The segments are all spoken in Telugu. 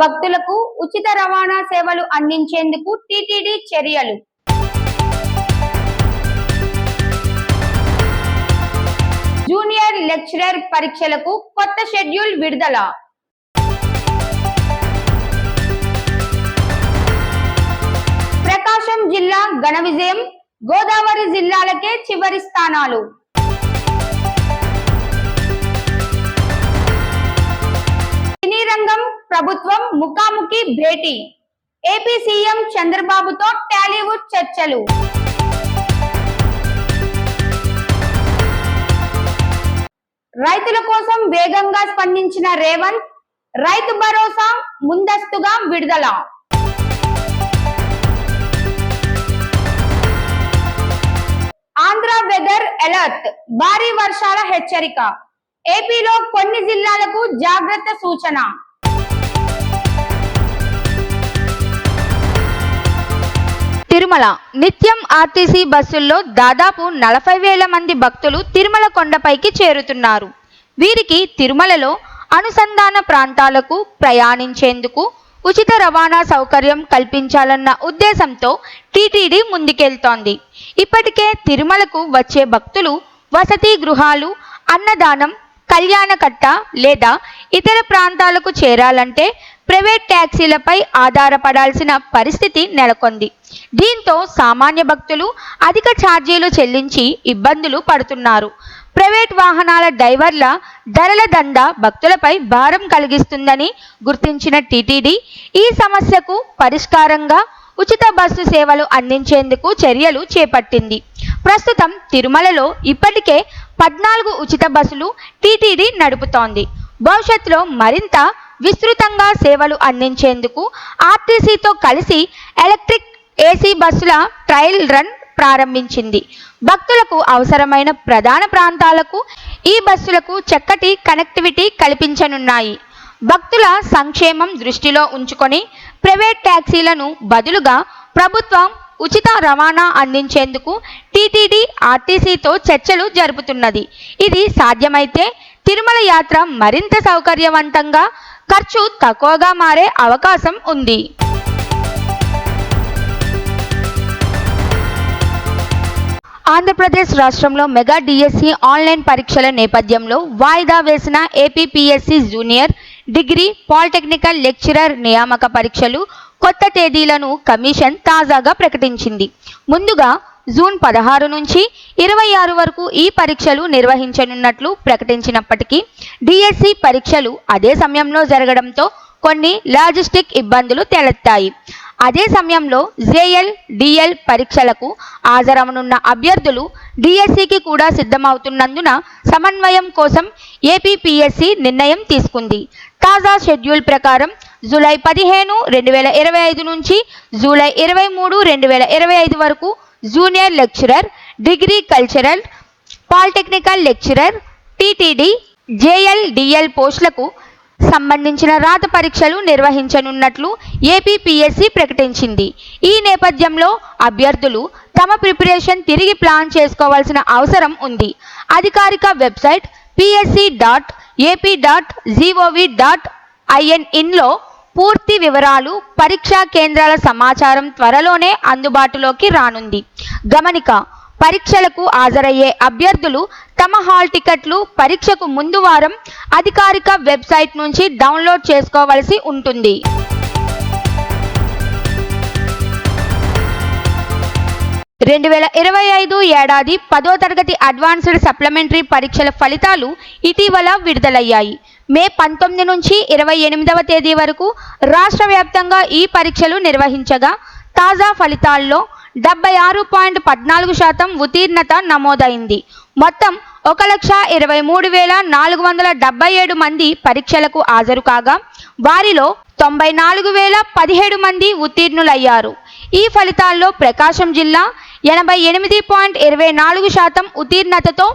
భక్తులకు ఉచిత రవాణా సేవలు అందించేందుకు టిటిడి చర్యలు. జూనియర్ లెక్చరర్ పరీక్షలకు కొత్త షెడ్యూల్ విడుదల. ప్రకాశం జిల్లా ఘన విజయం గోదావరి జిల్లాలకే చివరి స్థానాలు. సినీ రంగం ప్రభుత్వం ముఖాముఖి భేటీ. ఏపీ సీఎం చంద్రబాబుతో టాలీవుడ్ చర్చలు. రైతుల కోసం వేగంగా స్పందించిన రేవంత్ రైతు భరోసా ముందస్తుగా విడుదల. ఆంధ్ర వెదర్ అలర్ట్ భారీ వర్షాల హెచ్చరిక. ఏపీలో కొన్ని జిల్లాలకు జాగ్రత్త సూచన. తిరుమల. నిత్యం ఆర్టీసీ బస్సుల్లో దాదాపు నలభై వేల మంది భక్తులు తిరుమల కొండపైకి చేరుతున్నారు. వీరికి తిరుమలలో అనుసంధాన ప్రాంతాలకు ప్రయాణించేందుకు ఉచిత రవాణా సౌకర్యం కల్పించాలన్న ఉద్దేశంతో టీటీడీ ముందుకెళ్తోంది. ఇప్పటికే తిరుమలకు వచ్చే భక్తులు వసతి గృహాలు అన్నదానం కళ్యాణకట్ట లేదా ఇతర ప్రాంతాలకు చేరాలంటే ప్రైవేట్ ట్యాక్సీలపై ఆధారపడాల్సిన పరిస్థితి నెలకొంది. దీంతో సామాన్య భక్తులు అధిక ఛార్జీలు చెల్లించి ఇబ్బందులు పడుతున్నారు. ప్రైవేట్ వాహనాల డ్రైవర్ల ధరల దండ భక్తులపై భారం కలిగిస్తుందని గుర్తించిన టీటీడీ ఈ సమస్యకు పరిష్కారంగా ఉచిత బస్సు సేవలు అందించేందుకు చర్యలు చేపట్టింది. ప్రస్తుతం తిరుమలలో ఇప్పటికే పద్నాలుగు ఉచిత బస్సులు టీటీడీ నడుపుతోంది. భవిష్యత్తులో మరింత విస్తృతంగా సేవలు అందించేందుకు ఆర్టీసీతో కలిసి ఎలక్ట్రిక్ ఏసీ బస్సుల ట్రయల్ రన్ ప్రారంభించింది. భక్తులకు అవసరమైన ప్రధాన ప్రాంతాలకు ఈ బస్సులకు చక్కటి కనెక్టివిటీ కల్పించనున్నాయి. భక్తుల సంక్షేమం దృష్టిలో ఉంచుకొని ప్రైవేట్ ట్యాక్సీలను బదులుగా ప్రభుత్వం ఉచిత రవాణా అందించేందుకు టీటీడీ ఆర్టీసీతో చర్చలు జరుపుతున్నది. ఇది సాధ్యమైతే తిరుమల యాత్ర మరింత సౌకర్యవంతంగా ఖర్చు తక్కువగా మారే అవకాశం ఉంది. ఆంధ్రప్రదేశ్ రాష్ట్రంలో మెగా డిఎస్సి ఆన్లైన్ పరీక్షల నేపథ్యంలో వాయిదా వేసిన APPSC junior degree polytechnical lecturer నియామక పరీక్షలు కొత్త తేదీలను కమిషన్ తాజాగా ప్రకటించింది. ముందుగా జూన్ పదహారు నుంచి ఇరవై ఆరు వరకు ఈ పరీక్షలు నిర్వహించనున్నట్లు ప్రకటించినప్పటికీ డిఎస్సి పరీక్షలు అదే సమయంలో జరగడంతో కొన్ని లాజిస్టిక్ ఇబ్బందులు తలెత్తాయి. అదే సమయంలో జేఎల్ డిఎల్ పరీక్షలకు హాజరవనున్న అభ్యర్థులు డిఎస్సికి కూడా సిద్ధమవుతున్నందున సమన్వయం కోసం ఏపీపీఎస్సి నిర్ణయం తీసుకుంది. తాజా షెడ్యూల్ ప్రకారం జూలై పదిహేను రెండు వేల ఇరవై ఐదు నుంచి జూలై ఇరవై మూడు రెండు వేల ఇరవై ఐదు వరకు junior lecturer degree cultural polytechnical lecturer TTD JLDL పోస్టులకు సంబంధించిన రాత పరీక్షలు నిర్వహించనున్నట్లు ఏపీపీఎస్సీ ప్రకటించింది. ఈ నేపథ్యంలో అభ్యర్థులు తమ ప్రిపరేషన్ తిరిగి ప్లాన్ చేసుకోవాల్సిన అవసరం ఉంది. అధికారిక website PSC dot AP dot GOV dot ఐఎన్ఇన్లో పూర్తి వివరాలు పరీక్షా కేంద్రాల సమాచారం త్వరలోనే అందుబాటులోకి రానుంది. గమనిక పరీక్షలకు హాజరయ్యే అభ్యర్థులు తమ హాల్ టికెట్లు పరీక్షకు ముందు వారం అధికారిక వెబ్సైట్ నుంచి డౌన్లోడ్ చేసుకోవలసి ఉంటుంది. రెండు వేల ఇరవై ఐదు ఏడాది పదో తరగతి అడ్వాన్స్డ్ సప్లిమెంటరీ పరీక్షల ఫలితాలు ఇటీవల విడుదలయ్యాయి. మే పంతొమ్మిది నుంచి ఇరవై ఎనిమిదవ తేదీ వరకు రాష్ట్ర వ్యాప్తంగా ఈ పరీక్షలు నిర్వహించగా తాజా ఫలితాల్లో డెబ్బై ఆరు పాయింట్ పద్నాలుగు శాతం ఉత్తీర్ణత నమోదైంది. మొత్తం ఒక లక్ష ఇరవై మూడు వేల నాలుగు వందల డెబ్బై ఏడు మంది పరీక్షలకు హాజరు కాగా వారిలో తొంభై నాలుగు వేల పదిహేడు మంది ఉత్తీర్ణులయ్యారు. ఈ ఫలితాల్లో ప్రకాశం జిల్లా ఎనభై ఎనిమిది పాయింట్ ఇరవై నాలుగు శాతం ఉత్తీర్ణతతో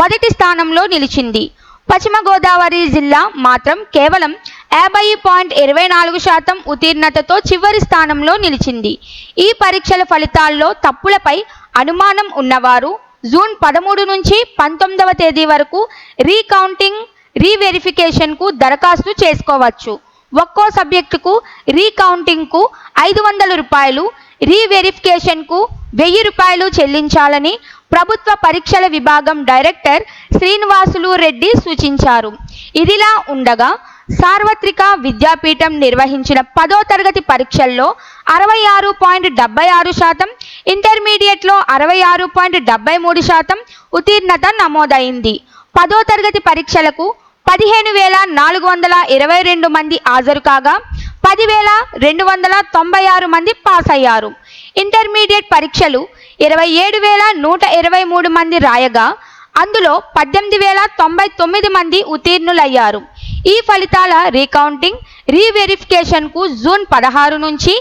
మొదటి స్థానంలో నిలిచింది. పశ్చిమ గోదావరి జిల్లా మాత్రం కేవలం యాభై పాయింట్ ఇరవై నాలుగు శాతం ఉత్తీర్ణతతో చివరి స్థానంలో నిలిచింది. ఈ పరీక్షల ఫలితాల్లో తప్పులపై అనుమానం ఉన్నవారు జూన్ పదమూడు నుంచి పంతొమ్మిదవ తేదీ వరకు రీకౌంటింగ్ రీవెరిఫికేషన్కు దరఖాస్తు చేసుకోవచ్చు. ఒక్కో సబ్జెక్టుకు రీకౌంటింగ్కు ఐదు వందల రూపాయలు రీవెరిఫికేషన్కు వెయ్యి రూపాయలు చెల్లించాలని ప్రభుత్వ పరీక్షల విభాగం డైరెక్టర్ శ్రీనివాసులు రెడ్డి సూచించారు. ఇదిలా ఉండగా సార్వత్రిక విద్యాపీఠం నిర్వహించిన పదో తరగతి పరీక్షల్లో అరవై ఆరు పాయింట్ డెబ్బై ఆరు శాతం ఇంటర్మీడియట్లో అరవై ఆరు పాయింట్ డెబ్బై మూడు శాతం ఉత్తీర్ణత నమోదైంది. పదో తరగతి పరీక్షలకు పదిహేను వేల నాలుగు వందల ఇరవై రెండు మంది హాజరు కాగా పదివేల రెండు వందల తొంభై ఆరు మంది పాస్ అయ్యారు ఇంటర్మీడియట్ పరీక్షలు ఇరవై ఏడు వేల నూట ఇరవై మూడు మంది రాయగా అందులో పద్దెనిమిది వేల తొంభై తొమ్మిది మంది ఉత్తీర్ణులయ్యారు. ఈ ఫలితాల రీకౌంటింగ్ రీవెరిఫికేషన్కు జూన్ పదహారు నుంచి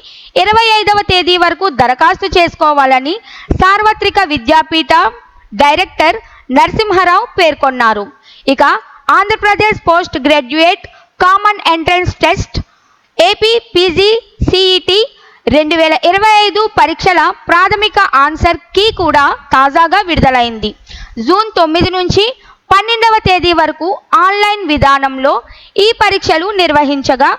ఇరవై ఐదవ తేదీ వరకు దరఖాస్తు చేసుకోవాలని సార్వత్రిక విద్యాపీఠ డైరెక్టర్ నరసింహారావు పేర్కొన్నారు. ఇక Andhra Pradesh post graduate common entrance test AP PG CET రెండు వేల ఇరవై ఐదు పరీక్షల ప్రాథమిక ఆన్సర్ కీ కూడా తాజాగా విడుదలైంది. జూన్ తొమ్మిది నుంచి పన్నెండవ తేదీ వరకు ఆన్లైన్ విధానంలో ఈ పరీక్షలు నిర్వహించగా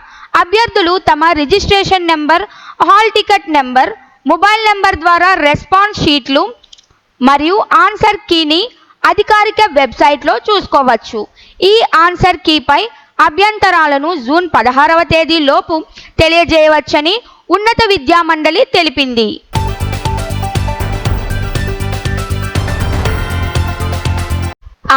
అభ్యర్థులు తమ registration number hall ticket number mobile number ద్వారా రెస్పాన్స్ షీట్లు మరియు ఆన్సర్ కీని అధికారిక వెబ్సైట్లో చూసుకోవచ్చు. ఈ ఆన్సర్ కీపై అభ్యంతరాలను జూన్ పదహారవ తేదీ లోపు తెలియజేయవచ్చని ఉన్నత విద్యా మండలి తెలిపింది.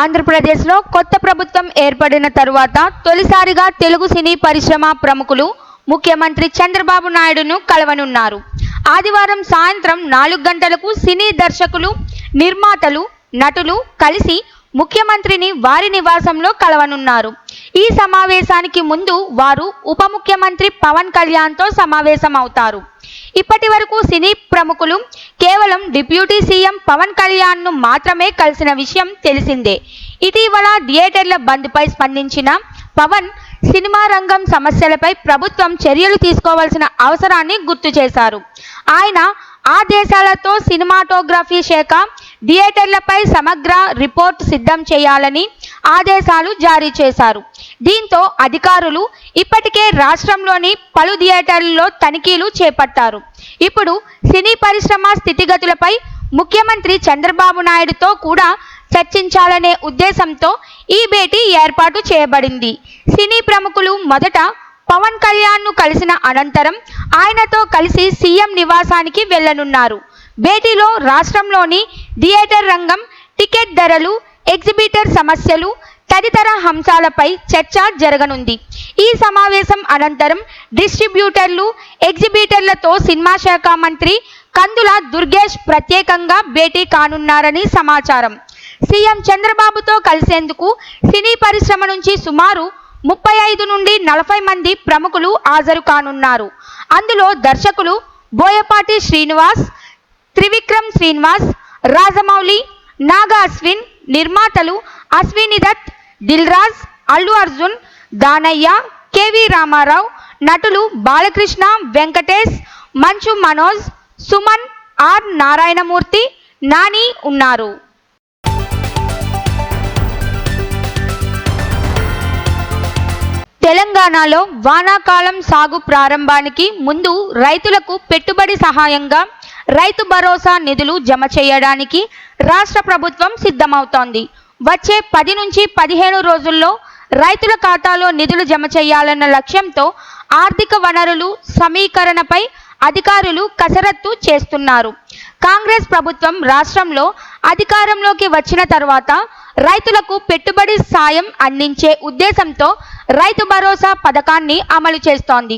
ఆంధ్రప్రదేశ్లో కొత్త ప్రభుత్వం ఏర్పడిన తరువాత తొలిసారిగా తెలుగు సినీ పరిశ్రమ ప్రముఖులు ముఖ్యమంత్రి చంద్రబాబు నాయుడును కలవనున్నారు. ఆదివారం సాయంత్రం నాలుగు గంటలకు సినీ దర్శకులు నిర్మాతలు నటులు కలిసి ముఖ్యమంత్రిని వారి నివాసంలో కలవనున్నారు. ఈ సమావేశానికి ముందు వారు ఉప ముఖ్యమంత్రి పవన్ కళ్యాణ్తో సమావేశం అవుతారు ఇప్పటి వరకు సినీ ప్రముఖులు కేవలం డిప్యూటీ సీఎం పవన్ కళ్యాణ్ను మాత్రమే కలిసిన విషయం తెలిసిందే. ఇటీవల థియేటర్ల బంద్పై స్పందించిన పవన్ సినిమా రంగం సమస్యలపై ప్రభుత్వం చర్యలు తీసుకోవాల్సిన అవసరాన్ని గుర్తు చేశారు. ఆయన ఆ దేశాలతో సినిమాటోగ్రఫీ శాఖ థియేటర్లపై సమగ్ర రిపోర్ట్ సిద్ధం చేయాలని ఆదేశాలు జారీ చేశారు. దీంతో అధికారులు ఇప్పటికే రాష్ట్రంలోని పలు థియేటర్లలో తనిఖీలు చేపట్టారు. ఇప్పుడు సినీ పరిశ్రమ స్థితిగతులపై ముఖ్యమంత్రి చంద్రబాబు నాయుడుతో కూడా చర్చించాలనే ఉద్దేశంతో ఈ భేటీ ఏర్పాటు చేయబడింది. సినీ ప్రముఖులు మొదట పవన్ కళ్యాణ్ను కలిసిన అనంతరం ఆయనతో కలిసి సీఎం నివాసానికి వెళ్ళనున్నారు భేటీలో రాష్ట్రంలోని థియేటర్ రంగం టికెట్ ధరలు ఎగ్జిబిటర్ సమస్యలు తదితర అంశాలపై చర్చ జరగనుంది. ఈ సమావేశం అనంతరం డిస్ట్రిబ్యూటర్లు ఎగ్జిబిటర్లతో సినిమా శాఖ మంత్రి కందుల దుర్గేష్ ప్రత్యేకంగా భేటీ కానున్నారని సమాచారం. సీఎం చంద్రబాబుతో కలిసేందుకు సినీ పరిశ్రమ నుంచి సుమారు ముప్పై ఐదు నుండి నలభై మంది ప్రముఖులు హాజరు కానున్నారు. అందులో దర్శకులు బోయపాటి శ్రీనివాస్ త్రివిక్రమ్ శ్రీనివాస్ రాజమౌళి నాగా అశ్విన్ నిర్మాతలు అశ్విని దత్ దిల్ రాజ్ అల్లు అర్జున్ దానయ్య కేవి రామారావు నటులు బాలకృష్ణ వెంకటేష్ మంచు మనోజ్ సుమన్ ఆర్ నారాయణమూర్తి నాని ఉన్నారు. తెలంగాణలో వానాకాలం సాగు ప్రారంభానికి ముందు రైతులకు పెట్టుబడి సహాయంగా రైతు భరోసా నిధులు జమ చేయడానికి రాష్ట్ర ప్రభుత్వం సిద్ధమవుతోంది. వచ్చే పది నుంచి పదిహేను రోజుల్లో రైతుల ఖాతాలో నిధులు జమ చేయాలన్న లక్ష్యంతో ఆర్థిక వనరులు సమీకరణపై అధికారులు కసరత్తు చేస్తున్నారు. కాంగ్రెస్ ప్రభుత్వం రాష్ట్రంలో అధికారంలోకి వచ్చిన తర్వాత రైతులకు పెట్టుబడి సాయం అందించే ఉద్దేశంతో రైతు భరోసా పథకాన్ని అమలు చేస్తోంది.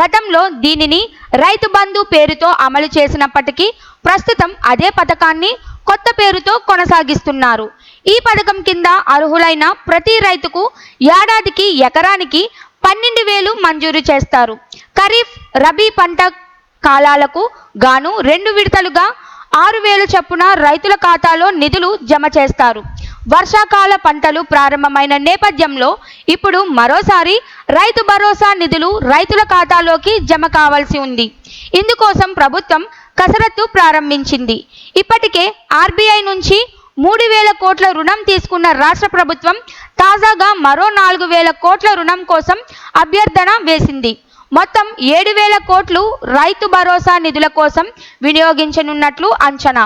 గతంలో దీనిని రైతు బంధు పేరుతో అమలు చేసినప్పటికీ ప్రస్తుతం అదే పథకాన్ని కొత్త పేరుతో కొనసాగిస్తున్నారు. ఈ పథకం కింద అర్హులైన ప్రతి రైతుకు ఏడాదికి ఎకరానికి పన్నెండు వేలు మంజూరు చేస్తారు. ఖరీఫ్ రబీ పంట కాలాలకు గాను రెండు విడతలుగా ఆరు వేలు చొప్పున రైతుల ఖాతాలో నిధులు జమ చేస్తారు. వర్షాకాల పంటలు ప్రారంభమైన నేపథ్యంలో ఇప్పుడు మరోసారి రైతు భరోసా నిధులు రైతుల ఖాతాలోకి జమ కావాల్సి ఉంది. ఇందుకోసం ప్రభుత్వం కసరత్తు ప్రారంభించింది. ఇప్పటికే ఆర్బీఐ నుంచి మూడు వేల కోట్ల రుణం తీసుకున్న రాష్ట్ర ప్రభుత్వం తాజాగా మరో నాలుగు వేల కోట్ల రుణం కోసం అభ్యర్థన వేసింది. మొత్తం ఏడు వేల కోట్లు రైతు భరోసా నిధుల కోసం వినియోగించనున్నట్లు అంచనా.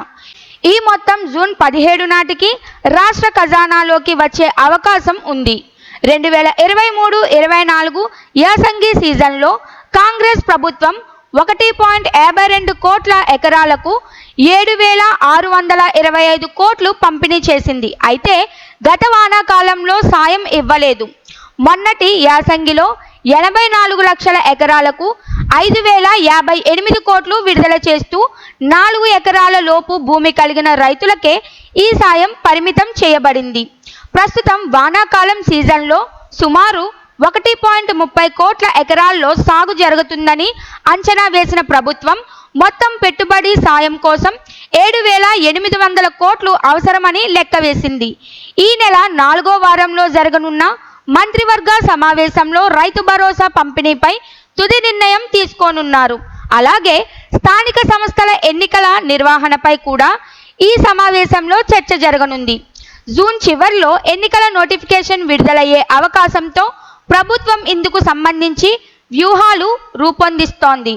ఈ మొత్తం జూన్ పదిహేడు నాటికి రాష్ట్ర ఖజానాలోకి వచ్చే అవకాశం ఉంది. రెండు వేల ఇరవై మూడు ఇరవై నాలుగు యాసంగి సీజన్లో కాంగ్రెస్ ప్రభుత్వం ఒకటి పాయింట్ యాభై రెండు కోట్ల ఎకరాలకు ఏడు వేల ఆరు వందల ఇరవై ఐదు కోట్లు పంపిణీ చేసింది. అయితే గత వానాకాలంలో సాయం ఇవ్వలేదు. మొన్నటి యాసంగిలో ఎనభై నాలుగు లక్షల ఎకరాలకు ఐదు వేల యాభై ఎనిమిది కోట్లు విడుదల చేస్తూ నాలుగు ఎకరాల లోపు భూమి కలిగిన రైతులకే ఈ సాయం పరిమితం చేయబడింది. ప్రస్తుతం వానాకాలం సీజన్లో సుమారు ఒకటి పాయింట్ ముప్పై కోట్ల ఎకరాల్లో సాగు జరుగుతుందని అంచనా వేసిన ప్రభుత్వం మొత్తం పెట్టుబడి సాయం కోసం ఏడు వేల ఎనిమిది వందల కోట్లు అవసరమని లెక్క వేసింది. ఈ నెల నాలుగో వారంలో జరగనున్న మంత్రివర్గ సమావేశంలో రైతు భరోసా పంపిణీపై తుది నిర్ణయం తీసుకోనున్నారు. అలాగే స్థానిక సంస్థల ఎన్నికల నిర్వహణపై కూడా ఈ సమావేశంలో చర్చ జరగనుంది. జూన్ చివరిలో ఎన్నికల నోటిఫికేషన్ విడుదలయ్యే అవకాశంతో ప్రభుత్వం ఇందుకు సంబంధించి వ్యూహాలు రూపొందిస్తోంది.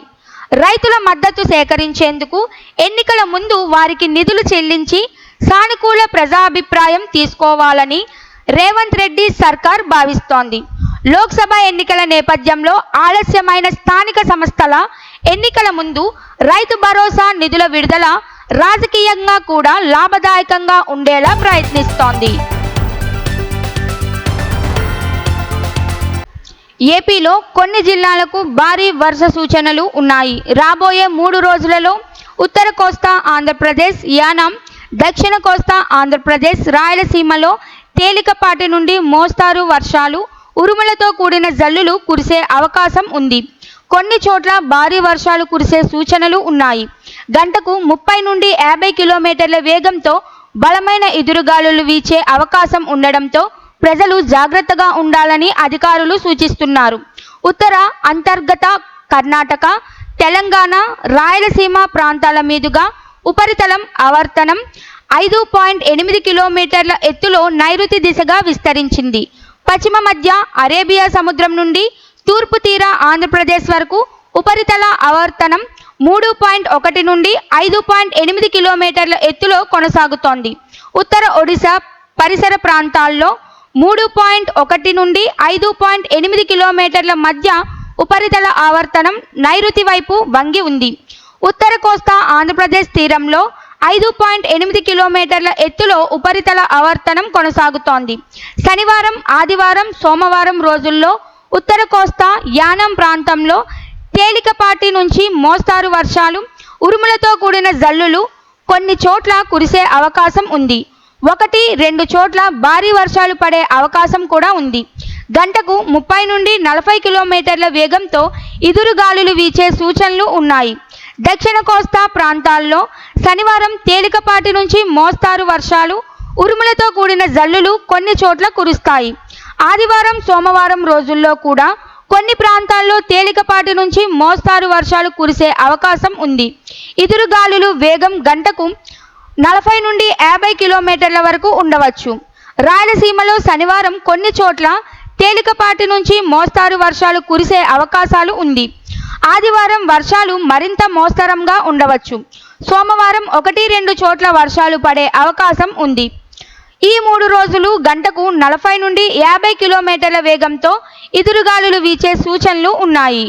రైతుల మద్దతు సేకరించేందుకు ఎన్నికల ముందు వారికి నిధులు చెల్లించి సానుకూల ప్రజాభిప్రాయం తీసుకోవాలని రేవంత్ రెడ్డి సర్కార్ భావిస్తోంది. లోక్సభ ఎన్నికల నేపథ్యంలో ఆలస్యమైన స్థానిక సంస్థల ఎన్నికల ముందు రైతు భరోసా నిధుల విడుదల రాజకీయంగా కూడా లాభదాయకంగా ఉండేలా ప్రయత్నిస్తోంది. ఏపీలో కొన్ని జిల్లాలకు భారీ వర్ష సూచనలు ఉన్నాయి. రాబోయే మూడు రోజులలో ఉత్తర కోస్తా ఆంధ్రప్రదేశ్ యానం దక్షిణ కోస్తా ఆంధ్రప్రదేశ్ రాయలసీమలో తేలికపాటి నుండి మోస్తారు వర్షాలు. ఉరుములతో కూడిన జల్లులు కురిసే అవకాశం ఉంది. కొన్ని చోట్ల భారీ వర్షాలు కురిసే సూచనలు ఉన్నాయి. గంటకు ముప్పై నుండి యాభై కిలోమీటర్ల వేగంతో బలమైన ఎదురుగాలులు వీచే అవకాశం ఉండడంతో ప్రజలు జాగ్రత్తగా ఉండాలని అధికారులు సూచిస్తున్నారు. ఉత్తర అంతర్గత కర్ణాటక తెలంగాణ రాయలసీమ ప్రాంతాల మీదుగా ఉపరితలం ఆవర్తనం ఐదు పాయింట్ ఎనిమిది కిలోమీటర్ల ఎత్తులో నైరుతి దిశగా విస్తరించింది. పశ్చిమ మధ్య అరేబియా సముద్రం నుండి తూర్పు తీర ఆంధ్రప్రదేశ్ వరకు ఉపరితల ఆవర్తనం మూడు పాయింట్ ఒకటి నుండి ఐదు పాయింట్ ఎనిమిది కిలోమీటర్ల ఎత్తులో కొనసాగుతోంది. ఉత్తర ఒడిశా పరిసర ప్రాంతాల్లో మూడు పాయింట్ ఒకటి నుండి ఐదు పాయింట్ ఎనిమిది కిలోమీటర్ల మధ్య ఉపరితల ఆవర్తనం నైరుతి వైపు వంగి ఉంది. ఉత్తర కోస్తా ఆంధ్రప్రదేశ్ తీరంలో ఐదు పాయింట్ ఎనిమిది కిలోమీటర్ల ఎత్తులో ఉపరితల ఆవర్తనం కొనసాగుతోంది. శనివారం ఆదివారం సోమవారం రోజుల్లో ఉత్తర కోస్తా యానం ప్రాంతంలో తేలికపాటి నుంచి మోస్తారు వర్షాలు ఉరుములతో కూడిన జల్లులు కొన్ని చోట్ల కురిసే అవకాశం ఉంది. ఒకటి రెండు చోట్ల భారీ వర్షాలు పడే అవకాశం కూడా ఉంది. గంటకు ముప్పై నుండి నలభై కిలోమీటర్ల వేగంతో ఎదురుగాలులు వీచే సూచనలు ఉన్నాయి. దక్షిణ కోస్తా ప్రాంతాల్లో శనివారం తేలికపాటి నుంచి మోస్తారు వర్షాలు. ఉరుములతో కూడిన జల్లులు కొన్ని చోట్ల కురుస్తాయి. ఆదివారం సోమవారం రోజుల్లో కూడా కొన్ని ప్రాంతాల్లో తేలికపాటి నుంచి మోస్తారు వర్షాలు కురిసే అవకాశం ఉంది. ఎదురుగాలులు వేగం గంటకు నలభై నుండి యాభై కిలోమీటర్ల వరకు ఉండవచ్చు. రాయలసీమలో శనివారం కొన్ని చోట్ల తేలికపాటి నుంచి మోస్తారు వర్షాలు కురిసే అవకాశాలు ఉంది. ఆదివారం వర్షాలు మరింత మోస్తరంగా ఉండవచ్చు. సోమవారం ఒకటి రెండు చోట్ల వర్షాలు పడే అవకాశం ఉంది. ఈ మూడు రోజులు గంటకు నలభై నుండి యాభై కిలోమీటర్ల వేగంతో ఎదురుగాలులు వీచే సూచనలు ఉన్నాయి.